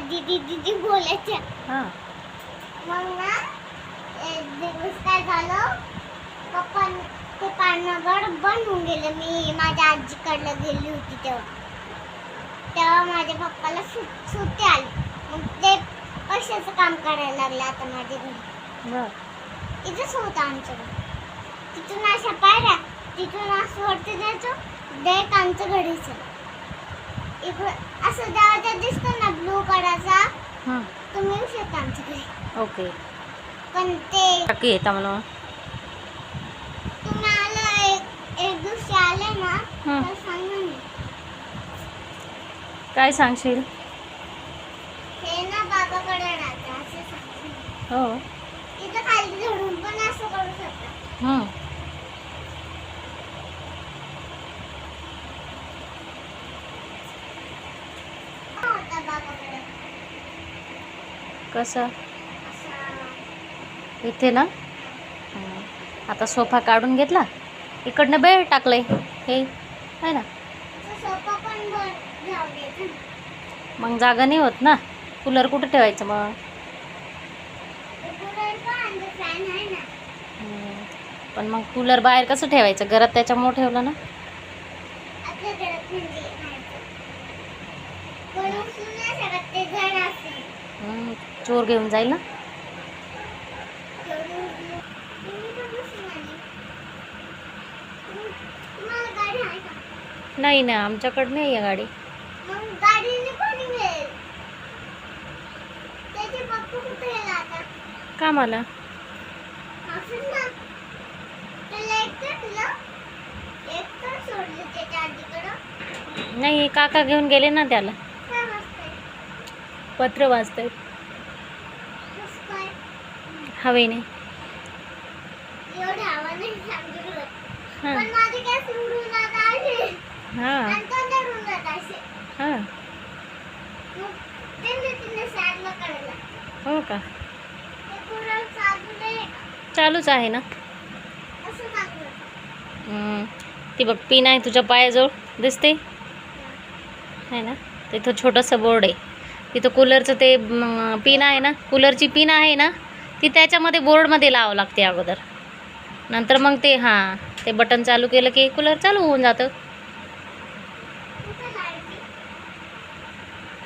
दीदी दीदी बोलायच्या. हां. मग ना एक दिवस काय झालं? पप्पा ते पाण्यावर बंद होऊन गेलं. मी माझ्या आजीकडलं गेली होती तेव्हा. तेव्हा माझ्या पप्पाला सुट सुट्टी आली. मग ते कशाचं काम करायला लागले आता माझ्या घरी. इथंच होतं आमच्याकडे तिथून अशा पायऱ्या तिथून असं वरती जायचं डायरेक्ट आमचं घरीच इकडं असं दरवाजा दिसतो ना ब्लू कलरचा. हां. तुम्ही येऊ शकता आमच्या घरी ओके. पण ते काकी येता मला तुम्ही आलं एक एक दिवशी आले ना हं. तर सांगा मी काय सांगशील? हे ना बाबाकडे राहतं असं हो. इथं खाली झडून पण असं करू शकता. हा होता बाबाकडे कसं? इथे ना? आता सोफा काढून घेतला. इकडनं बेड टाकलंय. हे आहे ना? मग जागा नाही होत ना? कूलर कुठं ठेवायचं मग? पण पण मग कूलर बाहेर कसं ठेवायचं? घरात त्याच्यामुळं ठेवलं ना? चोर घेऊन जाईल ना? नाही ना आमच्याकडं नाही आहे गाडी. का मला? नाही काका घेऊन गेले ना त्याला. पत्र वाचतायत साईडला काढला. हो का? नाही? चालूच आहे ना? हं. ती बघ पिन आहे तुझ्या पायाजवळ. दिसते? आहे ना? तिथं छोटंसं बोर्ड आहे. तिथं कूलरचं ते पिन आहे ना? कूलरची पिन आहे ना? ती त्याच्यामध्ये बोर्डमध्ये लावावं लागते अगोदर. नंतर मग ते हां ते बटन चालू केलं की कूलर चालू होऊन जातं.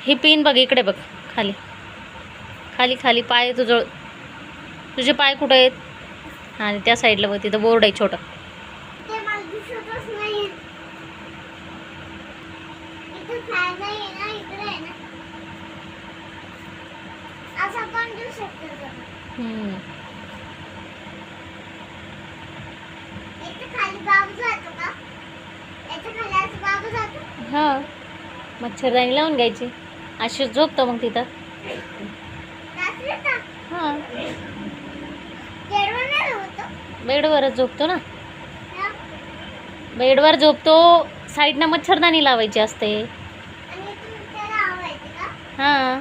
ही पिन बघ इकडे बघ खाली. खाली खाली पाय तुझं तुझे पाय कुठं आहेत? आणि त्या साईडला बघ तिथं बोर्ड आहे छोटं. ना ना. असं पण देऊ शकतो. हं. मच्छरदाणी लावून घ्यायची. अशी झोपतो मग तिथं. हां. बेडवरच झोपतो ना? बेडवर झोपतो साईडनं मच्छरदाणी लावायची असते. हां.